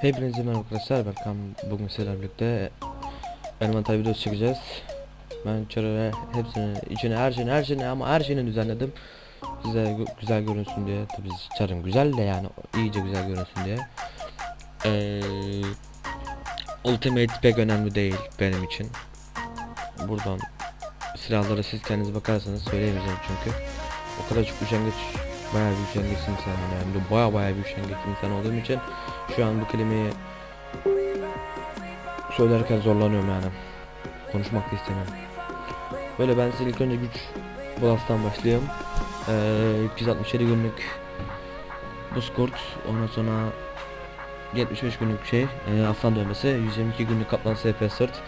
Hepinize merhaba arkadaşlar Berkan bugün sizlerle birlikte envanter videosu çekeceğiz. Ben çarı hepsini içine her şeyini her şeyini ama her şeyini düzenledim. Size gü- güzel görünsün diye. Tabi çarım güzel de yani iyice güzel görünsün diye. Ee, Ultimate pek önemli değil benim için. Buradan silahlara siz kendiniz bakarsanız söyleyemeyeceğim çünkü. O kadar çok üşengeç bayağı bir üşengeç insan yani baya baya bir üşengeç insan olduğum için şu an bu kelimeyi söylerken zorlanıyorum yani. Konuşmak da istemiyorum. Böyle ben size ilk önce güç Blast'tan başlayayım. Ee, 267 günlük buz kurt. Ondan sonra 75 günlük şey e, aslan dövmesi. 122 günlük kaplan SP sırt.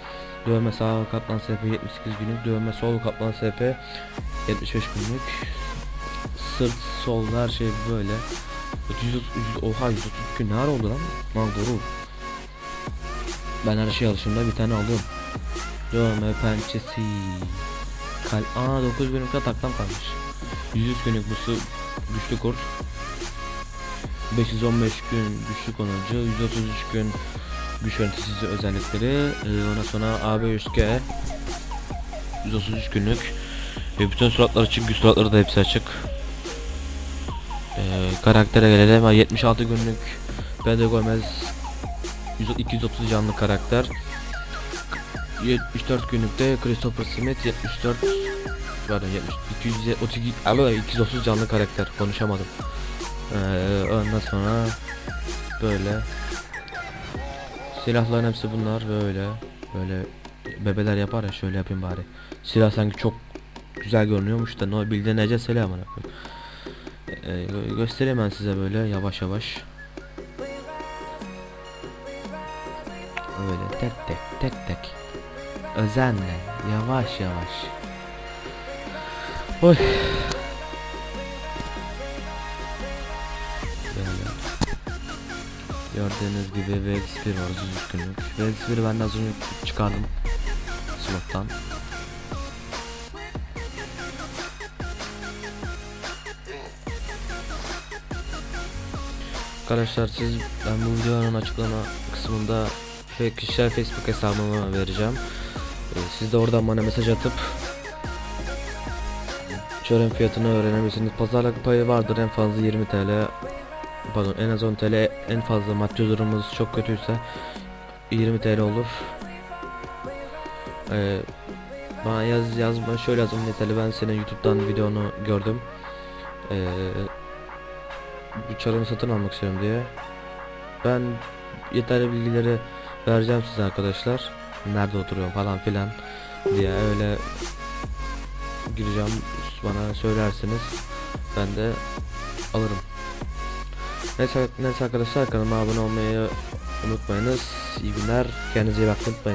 Dövme sağ kaplan SP 78 günlük. Dövme sol kaplan SP 75 günlük. Sırt sol her şey böyle. 130, 100, oha 130 gün ne oldu lan? Lan gurur. Ben her şeye alışımda bir tane aldım. Dövme pençesi. Kal Aa 9 günlükte taklam kalmış. 103 günlük bu güçlü kurt. 515 gün güçlü konucu, 133 gün güç yöneticisi özellikleri, ee, ondan sonra AB 100G 133 günlük. Ve bütün suratlar açık, güç suratları da hepsi açık. Ee, karaktere gelelim. Ha, 76 günlük Pedro Gomez 100 230 canlı karakter. 74 günlükte Christopher Smith 74 pardon 70 232 ama 230 canlı karakter konuşamadım. Ee, ondan sonra böyle silahların hepsi bunlar böyle böyle bebeler yapar ya şöyle yapayım bari. Silah sanki çok güzel görünüyormuş da no bildiğin ece koyayım. Ee, gö- göstereyim ben size böyle yavaş yavaş. Öyle tek tek tek tek. Özenle yavaş yavaş. Oy. Gördüğünüz gibi VX1 var 33 günlük. VX1'i ben de az önce çıkardım. Slottan. Arkadaşlar siz ben bu videonun açıklama kısmında kişisel Facebook hesabımı vereceğim. Ee, Siz de oradan bana mesaj atıp çörem fiyatını öğrenebilirsiniz. Pazarlık payı vardır en fazla 20 TL. Pardon en az 10 TL en fazla maddi durumumuz çok kötüyse 20 TL olur. Ee, bana yaz yazma şöyle yazın yeterli ben senin YouTube'dan videonu gördüm. Ee, bu çarımı satın almak istiyorum diye. Ben yeterli bilgileri vereceğim size arkadaşlar. Nerede oturuyorum falan filan diye öyle gireceğim bana söylersiniz. Ben de alırım. Neyse, neyse arkadaşlar kanalıma abone olmayı unutmayınız. İyi günler. Kendinize iyi bakın. Unutmayın.